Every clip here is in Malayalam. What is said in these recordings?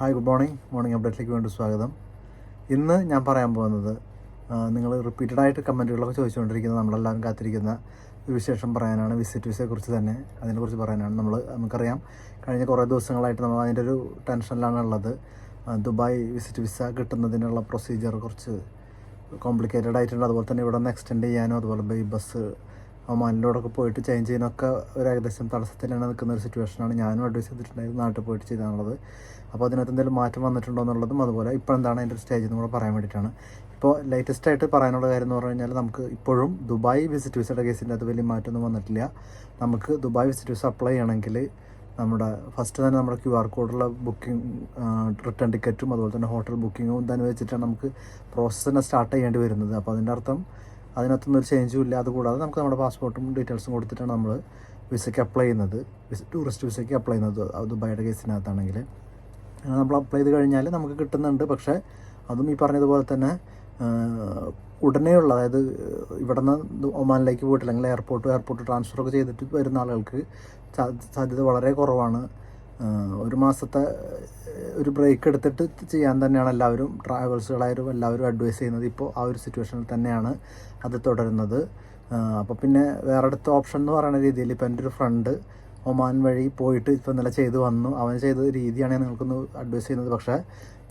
ഹായ് ഗുഡ് മോർണിംഗ് മോർണിംഗ് അപ്ഡേറ്റിലേക്ക് വേണ്ടി സ്വാഗതം. ഇന്ന് ഞാൻ പറയാൻ പോകുന്നത് നിങ്ങൾ റിപ്പീറ്റഡ് ആയിട്ട് കമന്റുകളൊക്കെ ചോദിച്ചുകൊണ്ടിരിക്കുന്ന നമ്മളെല്ലാവരും കാത്തിരിക്കുന്ന ഒരു വിശേഷം പറയാനാണ് വിസിറ്റ് വിസയെ കുറിച്ച് തന്നെ അതിനെക്കുറിച്ച് പറയാനാണ് നമ്മൾ നമുക്കറിയാം. കഴിഞ്ഞ കുറേ ദിവസങ്ങളായിട്ട് നമ്മൾ അതിന്റെ ഒരു ടെൻഷനിലാണ് ഉള്ളത്. ദുബായ് വിസിറ്റ് വിസ കിട്ടുന്നതിനുള്ള പ്രൊസീജിയർ കുറച്ച് കോംപ്ലിക്കേറ്റഡ് ആയിട്ടുണ്ട്. അതുപോലെ തന്നെ ഇവിടെ നിന്ന് എക്സ്റ്റെൻഡ് ചെയ്യാനും അതുപോലെ ബൈ ബസ് ഒമാനിലോടൊക്കെ പോയിട്ട് ചേഞ്ച് ചെയ്യാനൊക്കെ ഒരു ഏകദേശം തടസ്സത്തിലാണ് നിൽക്കുന്ന ഒരു സിറ്റുവേഷനാണ് ഞാനും അഡ്വൈസ് ചെയ്തിട്ടുണ്ടായിരുന്നു നാട്ടിൽ പോയിട്ട് ചെയ്താണുള്ളത് അപ്പോൾ അതിനകത്ത് എന്തെങ്കിലും മാറ്റം വന്നിട്ടുണ്ടോ എന്നുള്ളതും അതുപോലെ ഇപ്പോൾ എന്താണ് അതിന്റെ സ്റ്റേജ് എന്ന് കൂടെ പറയാൻ വേണ്ടിയിട്ടാണ്. ഇപ്പോൾ ലേറ്റസ്റ്റ് ആയിട്ട് പറയാനുള്ള കാര്യം എന്ന് പറഞ്ഞു കഴിഞ്ഞാൽ നമുക്ക് ഇപ്പോഴും ദുബായ് വിസിറ്റ് വിസയുടെ കേസിന്റെ അത് വലിയ മാറ്റമൊന്നും വന്നിട്ടില്ല. നമുക്ക് ദുബായ് വിസിറ്റ് വിസ അപ്ലൈ ചെയ്യണമെങ്കിൽ നമ്മുടെ ഫസ്റ്റ് തന്നെ നമ്മുടെ ക്യു ആർ കോഡുള്ള ബുക്കിംഗ് റിട്ടേൺ ടിക്കറ്റും അതുപോലെ തന്നെ ഹോട്ടൽ ബുക്കിങ്ങും തന്നെ വെച്ചിട്ടാണ് നമുക്ക് പ്രോസസ്സ് തന്നെ സ്റ്റാർട്ട് ചെയ്യേണ്ടി വരുന്നത്. അപ്പോൾ അതിന്റെ അർത്ഥം അതിനകത്തൊന്നും ഒരു ചേഞ്ചും ഇല്ല. അതുകൂടാതെ നമുക്ക് നമ്മുടെ പാസ്പോർട്ടും ഡീറ്റെയിൽസും കൊടുത്തിട്ടാണ് നമ്മൾ വിസയ്ക്ക് അപ്ലൈ ചെയ്യുന്നത്. വിസ ടൂറിസ്റ്റ് വിസയ്ക്ക് അപ്ലൈ ചെയ്യുന്നത്. അത് ദുബായുടെ കേസിനകത്താണെങ്കിൽ നമ്മൾ അപ്ലൈ ചെയ്ത് കഴിഞ്ഞാൽ നമുക്ക് കിട്ടുന്നുണ്ട്. പക്ഷേ അതും ഈ പറഞ്ഞതുപോലെ തന്നെ ഉടനെയുള്ള അതായത് ഇവിടെ നിന്ന് ഒമാനിലേക്ക് പോയിട്ടില്ലെങ്കിൽ എയർപോർട്ട് എയർപോർട്ട് ട്രാൻസ്ഫർ ഒക്കെ ചെയ്തിട്ട് വരുന്ന ആളുകൾക്ക് സാധ്യത വളരെ കുറവാണ്. ഒരു മാസത്തെ ഒരു ബ്രേക്ക് എടുത്തിട്ട് ചെയ്യാൻ തന്നെയാണ് എല്ലാവരും ട്രാവൽസുകളായാലും എല്ലാവരും അഡ്വൈസ് ചെയ്യുന്നത്. ഇപ്പോൾ ആ ഒരു സിറ്റുവേഷനിൽ തന്നെയാണ് അത് തുടരുന്നത്. അപ്പോൾ പിന്നെ വേറെ അടുത്ത ഓപ്ഷൻ എന്ന് പറയുന്ന രീതിയിൽ ഇപ്പോൾ എന്റെ ഒരു ഫ്രണ്ട് ഒമാൻ വഴി പോയിട്ട് ഇപ്പോൾ നല്ല ചെയ്ത് വന്നു. അവൻ ചെയ്ത രീതിയാണ് ഞാൻ നിങ്ങൾക്കൊന്ന് അഡ്വൈസ് ചെയ്യുന്നത്. പക്ഷേ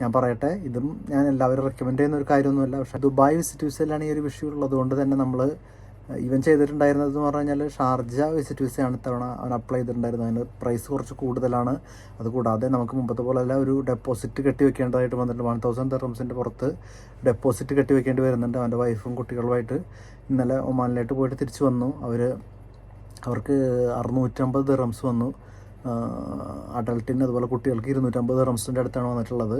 ഞാൻ പറയട്ടെ ഇതും ഞാൻ എല്ലാവരും റെക്കമെൻഡ് ചെയ്യുന്ന ഒരു കാര്യമൊന്നുമല്ല. പക്ഷേ ദുബായ് വിസിറ്റ് വിസയിലാണ് ഈ ഒരു വിഷയം ഉള്ളത് കൊണ്ട് തന്നെ നമ്മൾ ഇവൻ ചെയ്തിട്ടുണ്ടായിരുന്നത് എന്ന് പറഞ്ഞു കഴിഞ്ഞാൽ ഷാർജ വിസിറ്റ് വിസയാണ് ഇത്തവണ അവൻ അപ്ലൈ ചെയ്തിട്ടുണ്ടായിരുന്നത്. അതിന് പ്രൈസ് കുറച്ച് കൂടുതലാണ്. അതുകൂടാതെ നമുക്ക് മുമ്പത്തെ പോലെയല്ല ഒരു ഡെപ്പോസിറ്റ് കെട്ടി വെക്കേണ്ടതായിട്ട് വന്നിട്ടുണ്ട്. വൺ തൗസൻഡ് തെർമസിന്റെ പുറത്ത് ഡെപ്പോസിറ്റ് കെട്ടി വെക്കേണ്ടി വരുന്നുണ്ട്. അവന്റെ വൈഫും കുട്ടികളുമായിട്ട്. ഇന്നലെ ഒമാനിലേക്ക് പോയിട്ട് തിരിച്ചു വന്നു. അവർ അവർക്ക് അറുന്നൂറ്റമ്പത് ദിറംസ് വന്നു. അഡൾട്ടിന് അതുപോലെ കുട്ടികൾക്ക് ഇരുന്നൂറ്റമ്പത് റംസിന്റെ അടുത്താണ് വന്നിട്ടുള്ളത്.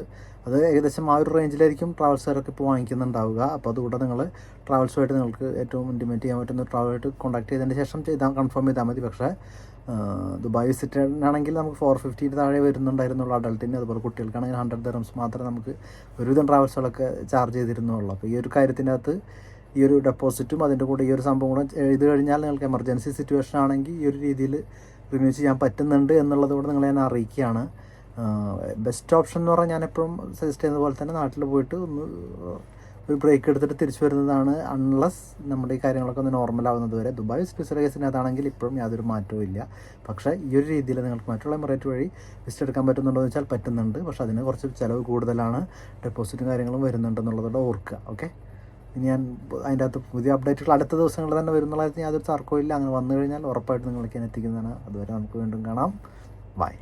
അത് ഏകദേശം ആ ഒരു റേഞ്ചിലായിരിക്കും ട്രാവൽസുകാരൊക്കെ ഇപ്പോൾ വാങ്ങിക്കുന്നുണ്ടാവുക. അപ്പോൾ അതുകൂടെ നിങ്ങൾ ട്രാവൽസുമായിട്ട് നിങ്ങൾക്ക് ഏറ്റവും ഇന്റിമേറ്റ് ചെയ്യാൻ പറ്റുന്ന ട്രാവലായിട്ട് കോൺടാക്ട് ചെയ്തതിന് ശേഷം ചെയ്താൽ കൺഫേം ചെയ്താൽ മതി. പക്ഷേ ദുബായ് വിസിറ്റിനാണെങ്കിൽ നമുക്ക് ഫോർ ഫിഫ്റ്റിന് താഴെ വരുന്നുണ്ടായിരുന്നുള്ളൂ അഡൾട്ടിന് അതുപോലെ കുട്ടികൾക്കാണെങ്കിൽ ഹൺഡ്രഡ് റംസ് മാത്രമേ നമുക്ക് ഒരുവിധം ട്രാവൽസുകളൊക്കെ ചാർജ് ചെയ്തിരുന്നുള്ളൂ. അപ്പോൾ ഈ ഒരു കാര്യത്തിന്റെ അകത്ത് ഈ ഒരു ഡെപ്പോസിറ്റും അതിന്റെ കൂടെ ഈ ഒരു സംഭവം കൂടെ എഴുതി കഴിഞ്ഞാൽ നിങ്ങൾക്ക് എമർജൻസി സിറ്റുവേഷൻ ആണെങ്കിൽ ഈ ഒരു രീതിയിൽ റിന്യൂ ചെയ്യാൻ പറ്റുന്നുണ്ട് എന്നുള്ളത് കൂടെ നിങ്ങളെ ഞാൻ അറിയിക്കുകയാണ്. ബെസ്റ്റ് ഓപ്ഷൻ എന്ന് പറഞ്ഞാൽ ഞാൻ എപ്പോഴും സജസ്റ്റ് ചെയ്യുന്ന പോലെ തന്നെ നാട്ടിൽ പോയിട്ട് ഒന്ന് ഒരു ബ്രേക്ക് എടുത്തിട്ട് തിരിച്ചു വരുന്നതാണ്. അൺലസ് നമ്മുടെ ഈ കാര്യങ്ങളൊക്കെ ഒന്ന് നോർമൽ ആവുന്നത് വരെ. ദുബായ് സ്പെഷ്യൽ കേസിനകത്താണെങ്കിൽ ഇപ്പോഴും യാതൊരു മാറ്റവും ഇല്ല. പക്ഷേ ഈ ഒരു രീതിയിൽ നിങ്ങൾക്ക് മറ്റുള്ള എമിറേറ്റ് വഴി വിസിറ്റ് എടുക്കാൻ പറ്റുന്നുണ്ടോ എന്ന് വെച്ചാൽ പറ്റുന്നുണ്ട്. പക്ഷേ അതിന് കുറച്ച് ചിലവ് കൂടുതലാണ്. ഡെപ്പോസിറ്റും കാര്യങ്ങളും വരുന്നുണ്ടെന്നുള്ളതോടെ ഓർക്കുക. ഓക്കെ ഇനി ഞാൻ അതിന്റെ അകത്ത് പുതിയ അപ്ഡേറ്റുകൾ അടുത്ത ദിവസങ്ങളിൽ തന്നെ വരുന്നുള്ള യാതൊരു തർക്കവും ഇല്ല. അങ്ങനെ വന്നു കഴിഞ്ഞാൽ ഉറപ്പായിട്ട് നിങ്ങളൊക്കെ എത്തിക്കുന്നതാണ് അതുവരെ നമുക്ക് വീണ്ടും കാണാം. ബൈ